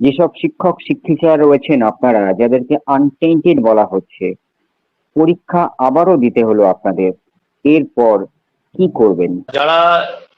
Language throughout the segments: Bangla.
যেসব শিক্ষক শিক্ষিকা রয়েছেন আপনারা, যাদেরকে আনটেন্টেড বলা হচ্ছে, পরীক্ষা আবারও দিতে হলো আপনাদের। এরপর কি করবেন? যারা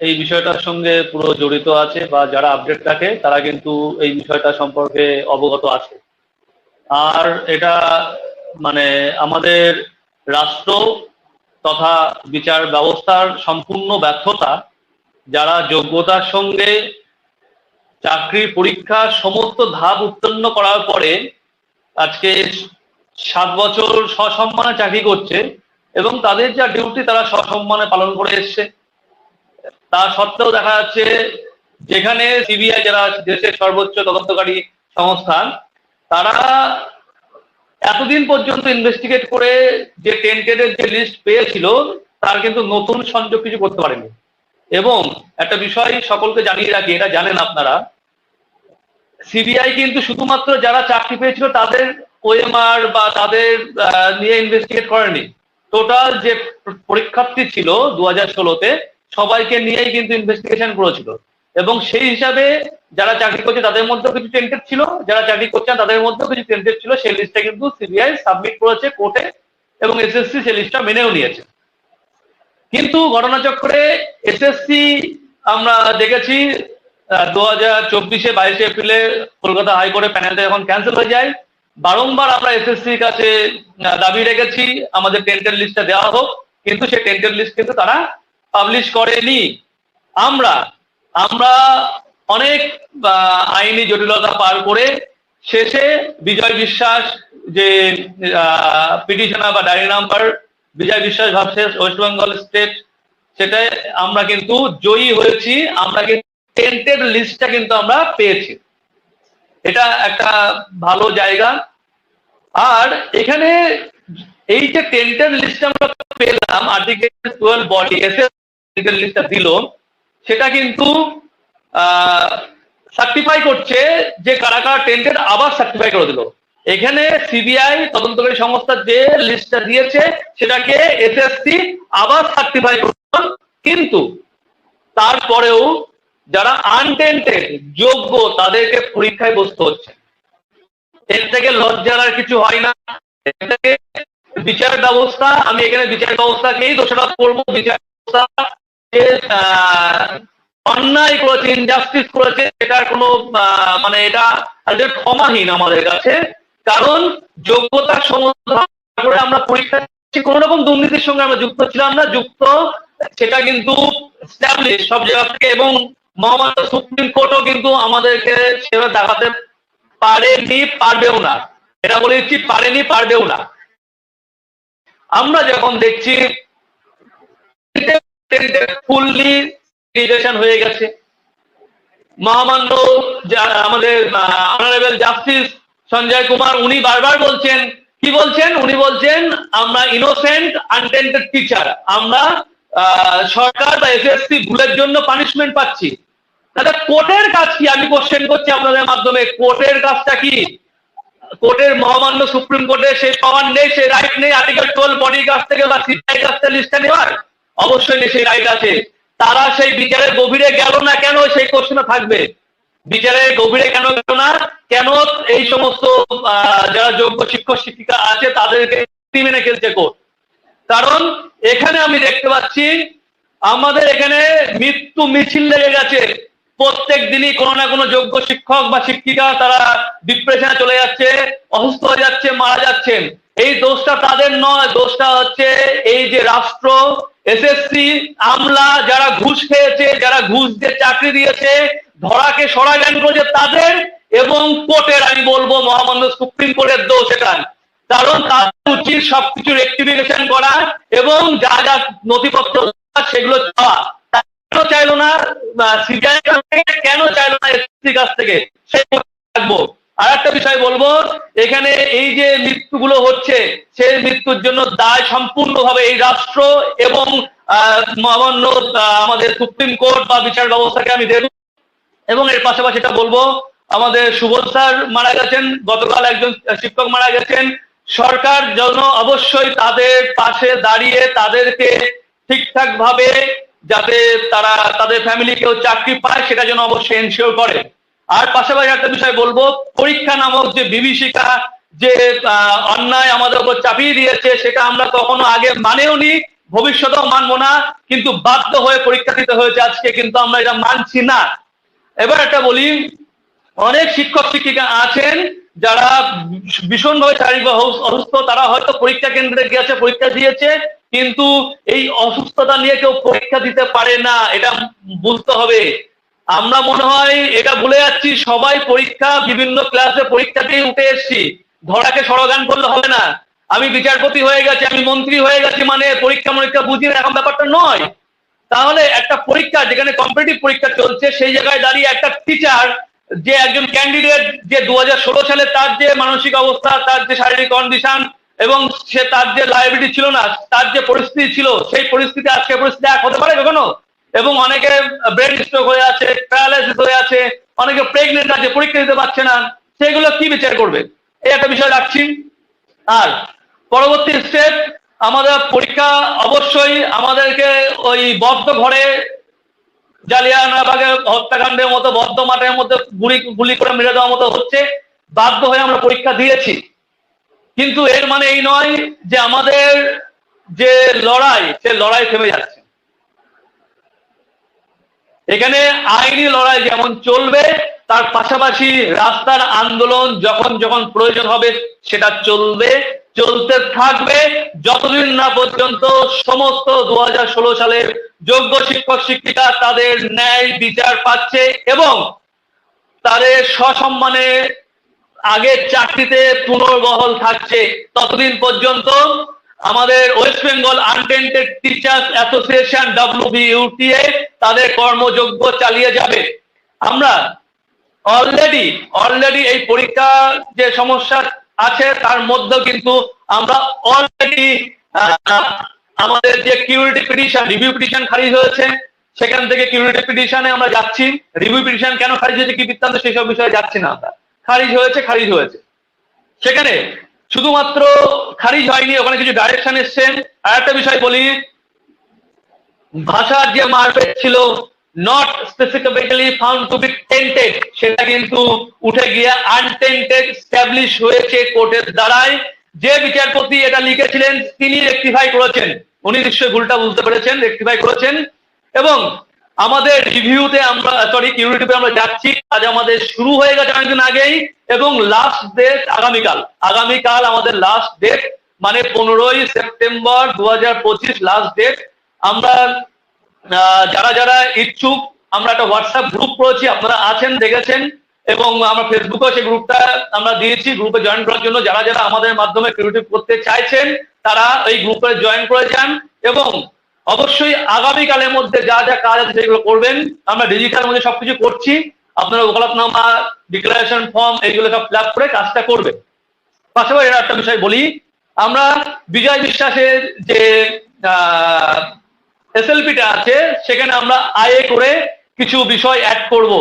এই বিষয়টার সঙ্গে পুরো জড়িত আছে বা যারা আপডেট থাকে, তারা কিন্তু এই বিষয়টা সম্পর্কে অবগত আছে। আর এটা মানে আমাদের রাষ্ট্র তথা বিচার ব্যবস্থার সম্পূর্ণ ব্যর্থতা, যারা যোগ্যতার সঙ্গে চাকরির পরীক্ষা সমস্ত ধাপ উত্তীর্ণ করার পরে আজকে সাত বছর সসম্মানে চাকরি করছে এবং তাদের যা ডিউটি তারা সসম্মানে পালন করে এসছে। তা সত্ত্বেও দেখা যাচ্ছে যেখানে সিবিআই যারা দেশের সর্বোচ্চ তদন্তকারী সংস্থান, তারা এতদিন পর্যন্ত ইনভেস্টিগেট করে যে টেন্টেডের যে লিস্ট পেয়েছিল, তার কিন্তু নতুন সংযোগ কিছু করতে পারেনি। এবং একটা বিষয় সকলকে জানিয়ে রাখি, এটা জানেন আপনারা সিবিআই কিন্তু শুধুমাত্র যারা চাকরি পেয়েছিল তাদের ওএমআর বা তাদের নিয়ে ইনভেস্টিগেট করেনি। টোটাল যে পরীক্ষার্থী ছিল দু হাজার ষোলোতে, সবাইকে নিয়েই কিন্তু ইনভেস্টিগেশন করেছিল। এবং সেই হিসাবে যারা চাকরি করছে তাদের মধ্যেও কিছু টেন্টেড ছিল, যারা চাকরি করছেন তাদের মধ্যেও কিছু টেন্টেড ছিল। সেই লিস্টটা কিন্তু সিবিআই সাবমিট করেছে কোর্টে এবং এসএসসি সেই লিস্টটা মেনেও নিয়েছে। কিন্তু ঘটনাচক্রে এসএসসি আমরা দেখেছি দু হাজার চব্বিশে বাইশে এপ্রিলে কলকাতা হাইকোর্টে প্যানেলটা যখন ক্যান্সেল হয়ে যায়, বারংবার আমরা এসএসসির কাছে দাবি রেখেছি, আমাদের লিস্টটা দেওয়া হোক, কিন্তু টেন্টেড লিস্ট কিন্তু তারা পাবলিশ করেনি। আমরা আমরা অনেক আইনি জটিলতা পার করে শেষে বিজয় বিশ্বাস যে পিটিশনার বা ডায়েরি নাম্বার বিজয় বিশ্বাস ভাবছে ওয়েস্ট বেঙ্গল স্টেট সেটাই আমরা কিন্তু জয়ী হয়েছি। আমরা কিন্তু টেন্টেড লিস্টটা কিন্তু আমরা পেয়েছি। এটা একটা ভালো জায়গা। আর এখানে এই যে টেন্টেড লিস্ট আমরা পেলাম article twelve body as tainted লিস্টটা দিল, সেটা কিন্তু সার্টিফাই করছে যে কারা কারা টেন্টেড আবার সার্টিফাই করে দিল। এখানে সিবিআই তদন্তকারী সংস্থা যে লিস্টটা দিয়েছে, সেটাকে এসএসসি আবার সার্টিফাই করল। কিন্তু তারপরেও যারা আনটেন্টেড যোগ্য, তাদেরকে পরীক্ষায় বসতে হচ্ছে। এর থেকে লজ্জার আর কিছু হয় না। থেকে বিচার ব্যবস্থা, আমি এখানে বিচার ব্যবস্থাকেই দোষারোপ করব। বিচার ব্যবস্থা অন্যায় করেছে ইনজাস্টিস করেছে এটার কোনো মানে এটা ক্ষমাহীন আমাদের কাছে। কারণ যোগ্যতার সমাধান আমরা পরীক্ষা কোন রকম দুর্নীতির সঙ্গে আমরা যুক্ত ছিলাম না। যুক্ত, সেটা কিন্তু সব জায়গা থেকে এবং মহামান্য সুপ্রিম কোর্টও কিন্তু আমাদেরকে সেভাবে দেখাতে পারেনি, পারবেও না। এটা বলে দিচ্ছি, পারেনি, পারবেও না। আমরা যখন দেখছি, ফুললি রিজেকশন হয়ে গেছে। মহামান্য আমাদের অনারেবল জাস্টিস সঞ্জয় কুমার, উনি বারবার বলছেন, কি বলছেন? উনি বলছেন, আমরা ইনোসেন্ট আনটেন্টেড টিচার আমরা সরকার বা এসএসসি ভুলের জন্য পানিশমেন্ট পাচ্ছি। তাহলে কোর্টের কাজ কি? আমি কোশ্চেন করছি আপনাদের মাধ্যমে। কোর্টের কাজটা কি? কোর্টের মহামান্য সুপ্রিম কোর্টে সে পাওয়ার নেই সেই রাইট নেই। আর্টিকেল টুয়েলভ বডির কাছ থেকে বা সিবিআই কাছ থেকে লিস্টটা নেওয়ার? অবশ্যই নেই সেই রাইট আছে। তারা সেই বিচারের গভীরে গেল না কেন? সেই কোশ্চেনে থাকবে। বিচারের গভীরে কেন গেল না? কেন এই সমস্ত যারা যোগ্য শিক্ষক, শিক্ষিকা আছে, তাদেরকে মেনে খেলছে কোর্ট? কারণ এখানে আমি দেখতে পাচ্ছি, আমাদের এখানে মৃত্যু মিছিল লেগে গেছে। প্রত্যেক দিনই কোনো না কোনো যোগ্য শিক্ষক বা শিক্ষিকা তারা ডিপ্রেশনে চলে যাচ্ছে, অসুস্থ হয়ে যাচ্ছে, মারা যাচ্ছেন। এই দোষটা তাদের নয়, দোষটা হচ্ছে এই যে রাষ্ট্র এসএসসি আমলা, যারা ঘুষ খেয়েছে, যারা ঘুষ দিয়ে চাকরি দিয়েছে, ধরাকে সরা জ্ঞান করেছে তাদের এবং কোর্টের, আমি বলব মহামান্য সুপ্রিম কোর্টের দোষ এটা কারণ তাদের উচিত সবকিছু রেক্টিফিকেশন করা এবং যা যা নথিপত্র সেগুলো চাওয়া চাইলো না কেন চাইলো না এসপি কাছ থেকে সেই থাকব আর একটা বিষয় বলব, এখানে এই যে মৃত্যুগুলো হচ্ছে সেই মৃত্যুর জন্য দায় সম্পূর্ণভাবে এই রাষ্ট্র এবং মহামান্য আমাদের সুপ্রিম কোর্ট বা বিচার ব্যবস্থাকে আমি দেব। এবং এর পাশাপাশি এটা বলব, আমাদের সুবোধ স্যার মারা গেছেন, গতকাল একজন শিক্ষক মারা গেছেন। সরকার যেন অবশ্যই তাদের পাশে দাঁড়িয়ে তাদেরকে ঠিকঠাক ভাবে যাতে তারা, তাদের ফ্যামিলি কেউ চাকরি পায়, সেটা যেন অবশ্যই এনশিওর করে। আর পাশাপাশি একটা বিষয় বলব, পরীক্ষা নামক যে বিভীষিকা যে অন্যায় আমাদের উপর চাপিয়ে দিয়েছে, সেটা আমরা কখনো আগে মানেও নি, ভবিষ্যতেও মানবো না, কিন্তু বাধ্য হয়ে পরীক্ষা দিতে হয়েছে আজকে, কিন্তু আমরা এটা মানছি না। এবার একটা বলি, অনেক শিক্ষক, শিক্ষিকা আছেন, যারা ভীষণভাবে শারীরিকভাবে অসু- অসুস্থ, তারা হয়তো পরীক্ষা কেন্দ্রে গিয়েছে, পরীক্ষা দিয়েছে কিন্তু এই অসুস্থতা নিয়ে কেউ পরীক্ষা দিতে পারে না, এটা বুঝতে হবে। আমরা মনে হয় এটা ভুলে যাচ্ছি, সবাই পরীক্ষা, বিভিন্ন ক্লাসে পরীক্ষা দিয়ে উঠে এসেছি। ধরাকে সরগান করলে হবে না। আমি বিচারপতি হয়ে গেছি, আমি মন্ত্রী হয়ে গেছি মানে পরীক্ষা মরীক্ষা বুঝি না, এখন ব্যাপারটা নয়। তাহলে একটা পরীক্ষা, যেখানে কম্পিটিটিভ পরীক্ষা চলছে, সেই জায়গায় দাঁড়িয়ে একটা টিচার যে একজন ক্যান্ডিডেট যে দু হাজার ষোলো সালে তার যে মানসিক অবস্থা, তার যে শারীরিক কন্ডিশন এবং সে তার যে লাইবিলিটি ছিল না, তার যে পরিস্থিতি ছিল, সেই পরিস্থিতি আজকে পরিস্থিতি এক হতে পারে কখনো? এবং অনেকে ব্রেন স্ট্রোক হয়ে আছে প্যারালাইসিস হয়ে আছে, অনেকে প্রেগনেন্ট আছে, পরীক্ষা দিতে পারছে না, সেগুলো কি বিচার করবে? এই একটা বিষয় রাখছি। আর পরবর্তী স্টেপ আমাদের পরীক্ষা অবশ্যই আমাদেরকে ওই বদ্ধ ঘরে জালিয়ানাবাগের হত্যাকাণ্ডের মতো, বদ্ধ মাঠের মধ্যে গুলি গুলি করে মেরে দেওয়ার মতো হচ্ছে। বাধ্য হয়ে আমরা পরীক্ষা দিয়েছি। কিন্তু এর মানে এই নয় যে আমাদের যে লড়াই, সে লড়াই থেমে যাচ্ছে। এখানে আইনি লড়াই যেমন চলবে, তার পাশাপাশি রাস্তার আন্দোলন যখন যখন প্রয়োজন হবে, সেটা চলবে, চলতে থাকবে। যতদিন না পর্যন্ত সমস্ত দু সালের যোগ্য শিক্ষক, শিক্ষিকা তাদের ন্যায় বিচার পাচ্ছে এবং তাদের সসম্মানে আগের চাকরিতে পুনর্বহল থাকছে ততদিন পর্যন্ত আমাদের West Bengal untainted teachers association, WBUTA, তাদের কর্মযোগ্য চালিয়ে যাবে। আমরা অলরেডি অলরেডি এই পরীক্ষা যে সমস্যা আছে তার মধ্যে কিন্তু আমরা অলরেডি আমাদের যে কিউরিটি পিটিশন রিভিউ পিটিশন খারিজ হয়েছে, সেখান থেকে কিউরিটি পিটিশনে আমরা যাচ্ছি। রিভিউ পিটিশন কেন খারিজ হয়েছে কি বৃত্তান্ত সেসব বিষয়ে যাচ্ছি না আমরা। খারিজ হয়েছে খারিজ হয়েছে। সেখানে শুধুমাত্র খারিজ হয়নি, ওখানে কিছু ডাইরেকশন এসছেন আর একটা বিষয় বলি ভাষার যে মারপেট ছিল not specifically found to be tainted সেটা কিন্তু উঠে গিয়ে আনটেন্টেড স্ট্যাবলিশ হয়েছে কোর্টের দ্বারাই। যে বিচারপতি এটা লিখেছিলেন, তিনি রেক্টিফাই করেছেন। উনি নিশ্চয়ই ভুলটা বুঝতে পেরেছেন রেক্টিফাই করেছেন। এবং আমাদের রিভিউতে আমরা সরি কিউরিটিতে আমরা যাচ্ছি। আজ আমাদের শুরু হয়ে গেছে অনেকদিন আগেই এবং লাস্ট ডেট আগামীকাল। আগামীকাল আমাদের লাস্ট ডেট মানে পনেরোই সেপ্টেম্বর দু হাজার পঁচিশ লাস্ট ডেট আমরা যারা যারা ইচ্ছুক, আমরা একটা হোয়াটসঅ্যাপ গ্রুপ করেছি, আপনারা আছেন, দেখেছেন, এবং আমরা ফেসবুকেও সেই গ্রুপটা আমরা দিয়েছি গ্রুপে জয়েন করার জন্য। যারা যারা আমাদের মাধ্যমে ক্রিয়েটিভ করতে চাইছেন, তারা এই গ্রুপে জয়েন করে যান এবং অবশ্যই আগামীকালের মধ্যে যা যা কাজ আছে সেগুলো করবেন। আমরা ডিজিটাল মধ্যে সবকিছু করছি। আপনারা ওকালতনামা ডিক্লারেশন ফর্ম এইগুলো সব ফিল করে কাজটা করবেন। পাশাপাশি আর একটা বিষয় বলি, আমরা বিজয় বিশ্বাসের যে এসএলপিটা আছে, সেখানে আমরা আয়ে করে কিছু বিষয় অ্যাড করব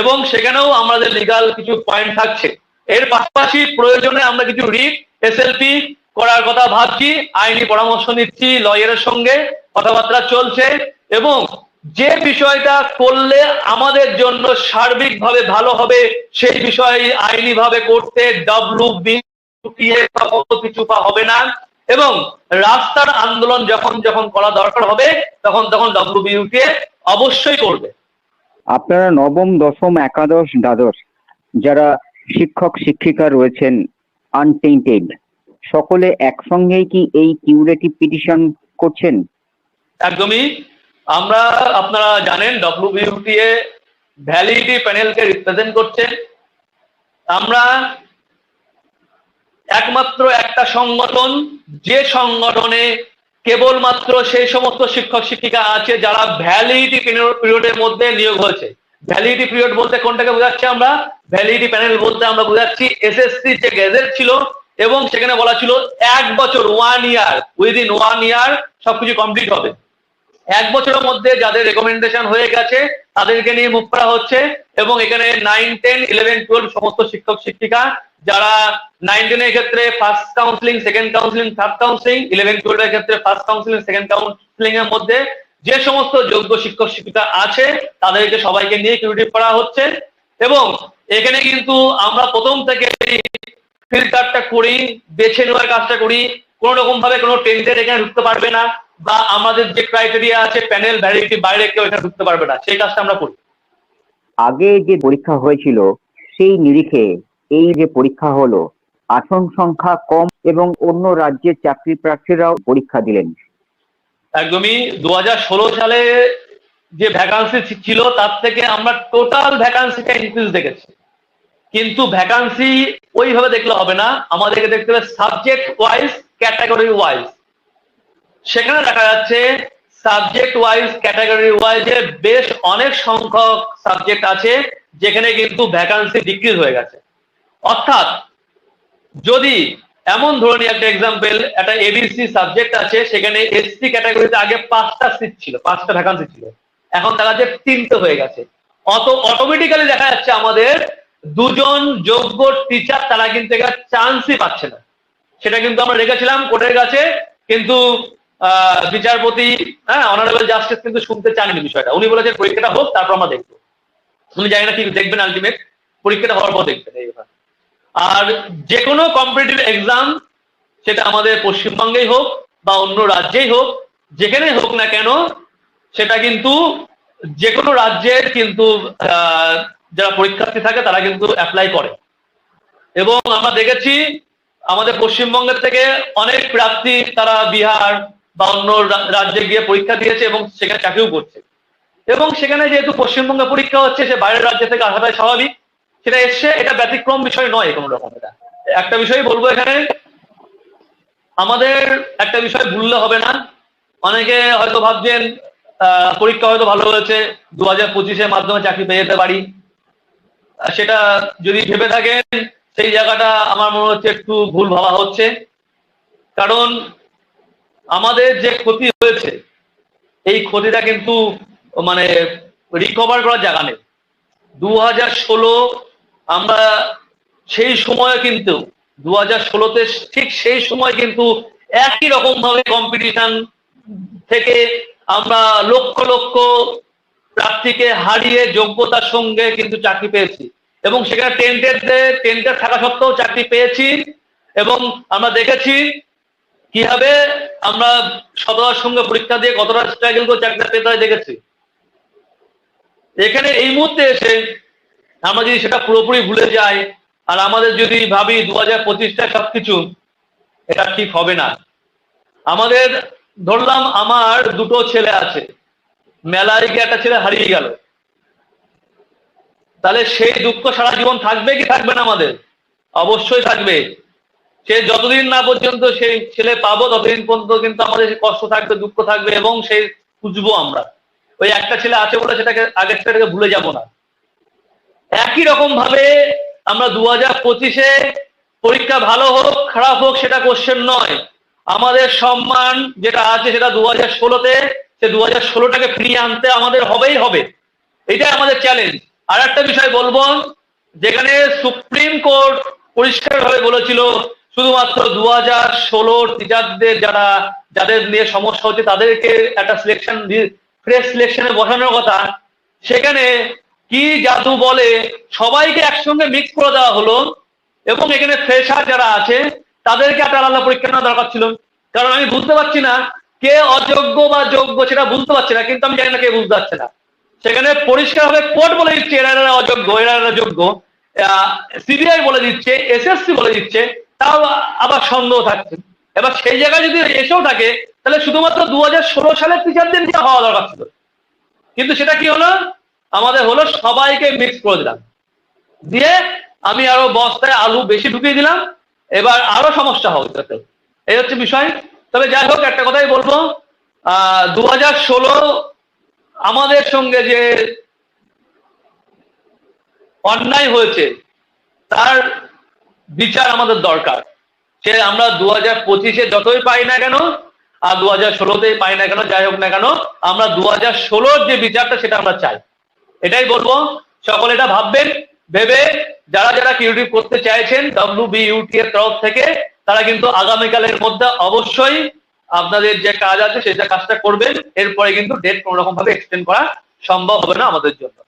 এবং সেখানেও আমাদের লিগাল কিছু পয়েন্ট থাকছে। এর পাশাপাশি প্রয়োজনে আমরা কিছু রিট এসএলপি করার কথা ভাবছি, আইনি পরামর্শ নিচ্ছি লয়ারের সঙ্গে, কথাবার্তা চলছে এবং যে বিষয়টা করলে আমাদের জন্য সার্বিকভাবে ভালো হবে, সেই বিষয়ে আইনি ভাবে করতে ডাব্লু কিছু পা হবে না এবং রাস্তার আন্দোলন যখন যখন করা দরকার হবে, তখন তখন ডাব্লিউবিউকে অবশ্যই করবে। আপনারা নবম, দশম, একাদশ, দ্বাদশ যারা শিক্ষক, শিক্ষিকা রয়েছেন আনটেন্টেড সকলে একসঙ্গেই কি এই কিউরেটিভ পিটিশন করছেন? একদমই। আমরা, আপনারা জানেন ডব্লিউবিউটিএ ভ্যালিডিটি প্যানেলকে রিপ্রেজেন্ট করছে। আমরা একমাত্র একটা সংগঠন, যে সংগঠনে কেবলমাত্র সেই সমস্ত শিক্ষক শিক্ষিকা আছে, যারা ভ্যালিডিটি পিরিয়ডের মধ্যে নিয়োগ হয়েছে। ভ্যালিডিটি পিরিয়ড বলতে কোনটাকে বোঝাচ্ছি আমরা? ভ্যালিডিটি প্যানেল বলতে আমরা বোঝাচ্ছি এসএসসি যে গেজেট ছিল এবং সেখানে বলা ছিল এক বছর one year within one year সবকিছু কমপ্লিট হবে। এক বছরের মধ্যে যাদের রেকমেন্ডেশন হয়ে গেছে, তাদেরকে নিয়ে মুভ করা হচ্ছে এবং এখানে নাইন টেন ইলেভেন টুয়েলভ সমস্ত শিক্ষক, শিক্ষিকা যারা নাইন টেনের ক্ষেত্রে first counselling second counselling third counselling eleven টুয়েলভের ক্ষেত্রে ফার্স্ট কাউন্সিলিং সেকেন্ড কাউন্সিলিং এর মধ্যে যে সমস্ত যোগ্য শিক্ষক, শিক্ষিকা আছে, তাদেরকে সবাইকে নিয়ে কিউরিটিভ করা হচ্ছে। এবং এখানে কিন্তু আমরা প্রথম থেকে ফিল্টারটা করি বেছে নেওয়ার কাজটা করি কোনো রকম ভাবে কোনো টেন্ডার এখানে ঢুকতে পারবে না বা আমাদের যে ক্রাইটেরিয়া আছে প্যানেল ভ্যালিডিটি বাইরে কেউ এখানে ঢুকতে পারবে না। সেই কাজটা আমরা করি। আগে যে পরীক্ষা হয়েছিল সেই নিরিখে এই যে পরীক্ষা হলো আসন সংখ্যা কম এবং অন্য রাজ্যের চাকরি প্রার্থীরাও পরীক্ষা দিলেন। একদমই। দু হাজার ষোলো সালে যে ভ্যাকান্সি ছিল তার থেকে আমরা টোটাল ভ্যাকান্সিটা ইনক্রিজ দেখেছি। কিন্তু ভ্যাকান্সি ওইভাবে দেখলে হবে না। আমাদেরকে দেখতে হবে সাবজেক্ট ওয়াইজ ক্যাটাগরি ওয়াইজ সেখানে দেখা যাচ্ছে সাবজেক্ট ওয়াইজ ক্যাটাগরি ওয়াইজে বেশ অনেক সংখ্যক সাবজেক্ট আছে, যেখানে কিন্তু ভ্যাকান্সি ডিক্রিজ হয়ে গেছে। অর্থাৎ যদি এমন ধরনের একটা এক্সাম্পল একটা এবিসি সাবজেক্ট আছে, সেখানে এসসি ক্যাটাগরিতে আগে পাঁচটা সিট ছিল, পাঁচটা ভ্যাকান্সি ছিল। এখন দেখা যাচ্ছে তিনটে হয়ে গেছে। অত অটোমেটিক্যালি দেখা যাচ্ছে আমাদের দুজন যোগ্য টিচার তারা কিন্তু এখানে চান্সই পাচ্ছে না। সেটা কিন্তু আমরা রেখেছিলাম কোর্টের কাছে, কিন্তু বিচারপতি হ্যাঁ অনারেবল জাস্টিস কিন্তু শুনতে চাননি বিষয়টা। উনি বলেছেন পরীক্ষাটা হোক, তারপর আমরা দেখব। উনি জানি না কি দেখবেন আলটিমেট পরীক্ষাটা হওয়ার পর দেখবেন এই ব্যাপার। আর যে কোনো কম্পিটিটিভ এক্সাম সেটা আমাদের পশ্চিমবঙ্গেই হোক বা অন্য রাজ্যেই হোক যেখানেই হোক না কেন, সেটা কিন্তু যে কোনো রাজ্যের কিন্তু যারা পরীক্ষার্থী থাকে তারা কিন্তু অ্যাপ্লাই করে। এবং আমরা দেখেছি আমাদের পশ্চিমবঙ্গের থেকে অনেক প্রার্থী তারা বিহার বা অন্য রাজ্যে গিয়ে পরীক্ষা দিয়েছে এবং সেখানে চাকরিও করছে। এবং সেখানে যেহেতু পশ্চিমবঙ্গে পরীক্ষা হচ্ছে, সে বাইরের রাজ্য থেকে আসাটাই স্বাভাবিক। সেটা এসছে এটা ব্যতিক্রম বিষয় নয় কোনো রকম এটা। একটা বিষয় বলব এখানে, আমাদের একটা বিষয় ভুললে হবে না। অনেকে হয়তো ভাবছেন পরীক্ষা হয়তো ভালো হয়েছে, দু হাজার পঁচিশের মাধ্যমে চাকরি পেয়ে যেতে পারি। সেটা যদি ভেবে থাকেন, সেই জায়গাটা আমার মনে হচ্ছে একটু ভুল ভাবা হচ্ছে। কারণ আমাদের যে ক্ষতি হয়েছে, এই ক্ষতিটা কিন্তু মানে রিকভার করার জায়গা নেই। দু হাজার ষোলো আমরা সেই সময় কিন্তু দু হাজার ষোলোতে ঠিক সেই সময় কিন্তু একই রকম ভাবে কম্পিটিশন থেকে আমরা লক্ষ লক্ষ প্রার্থীকে হারিয়ে যোগ্যতার সঙ্গে কিন্তু চাকরি পেয়েছি। এবং সেখানে টেন্টের টেন্টের থাকা সত্ত্বেও চাকরি পেয়েছি। এবং আমরা দেখেছি কীভাবে আমরা সততার সঙ্গে পরীক্ষা দিয়ে কতটা স্ট্রাগল করে চাকরিটা পেতে হয় দেখেছি। এখানে এই মুহূর্তে এসে আমরা যদি সেটা পুরোপুরি ভুলে যাই, আর আমাদের যদি ভাবি দু হাজার পঁচিশটা সবকিছু, এটা ঠিক হবে না। আমাদের, ধরলাম আমার দুটো ছেলে আছে। মেলায় গিয়ে একটা ছেলে হারিয়ে গেল। তাহলে সেই দুঃখ সারা জীবন থাকবে কি থাকবে না আমাদের? অবশ্যই থাকবে। সে যতদিন না পর্যন্ত সেই ছেলে পাবো, ততদিন পর্যন্ত কিন্তু আমাদের কষ্ট থাকবে, দুঃখ থাকবে এবং সেই খুঁজবো আমরা। ওই একটা ছেলে আছে বলে সেটাকে আগের সেটাকে ভুলে যাব না। একই রকম ভাবে আমরা দু হাজার পঁচিশে পরীক্ষা ভালো হোক, খারাপ হোক, সেটা কোশ্চেন নয়। আমাদের সম্মান যেটা আছে সেটা দু হাজার ষোলোতে সে দু হাজার ষোলোটাকে ফিরিয়ে আনতে আমাদের হবেই হবে। এটাই আমাদের চ্যালেঞ্জ আর একটা বিষয় বলব, যেখানে সুপ্রিম কোর্ট পরিষ্কারভাবে বলেছিল, শুধুমাত্র দু হাজার ষোলোর টিচারদের যারা, যাদের নিয়ে সমস্যা হচ্ছে, তাদেরকে একটা সিলেকশন ফ্রেশ সিলেকশনে বসানোর কথা। সেখানে কি জাদু বলে, সবাইকে একসঙ্গে মিক্স করে দেওয়া হলো এবং এখানে ফ্রেশার যারা আছে, তাদেরকে একটা আলাদা পরীক্ষা নেওয়া দরকার ছিল। কারণ আমি বুঝতে পারছি না কে অযোগ্য বা যোগ্য সেটা বুঝতে পারছি না, কিন্তু আমি জানি না কে বুঝতে পারছে না। সেখানে পরিষ্কারভাবে কোর্ট বলে দিচ্ছে, এরা এরা অযোগ্য, এরা এরা যোগ্য। সিবিআই বলে দিচ্ছে, এসএসসি বলে দিচ্ছে, তাও আবার সন্দেহ থাকছে। এবার সেই জায়গায় যদি এসেও থাকে, তাহলে শুধুমাত্র দু হাজার ষোলো সালের টিচারদের নিয়ে হওয়া দরকার ছিল। কিন্তু সেটা কি হলো? আমাদের হলো সবাইকে মিক্স করে দিলাম। দিয়ে আমি আরও বস্তায় আলু বেশি ঢুকিয়ে দিলাম, এবার আরও সমস্যা হবে। এই হচ্ছে বিষয়। তবে যাই হোক, একটা কথাই বলব। দু হাজার ষোলো আমাদের সঙ্গে যে অন্যায় হয়েছে, তার বিচার আমাদের দরকার। সে আমরা দু হাজার পঁচিশে যতই পাই না কেন, আর দু হাজার ষোলোতেই পাই না কেন, যাই হোক না কেন, আমরা দু হাজার ষোলোর যে বিচারটা সেটা আমরা চাই। এটাই বলব। সকলে এটা ভাববেন, ভেবে যারা যারা কিউটিভ করতে চাইছেন ডব্লিউ বিউটি এর তরফ থেকে তারা কিন্তু আগামীকালের মধ্যে অবশ্যই আপনাদের যে কাজ আছে সেটা কাজটা করবেন। এরপরে কিন্তু ডেট কোনো রকম ভাবে এক্সটেন্ড করা সম্ভব হবে না আমাদের জন্য।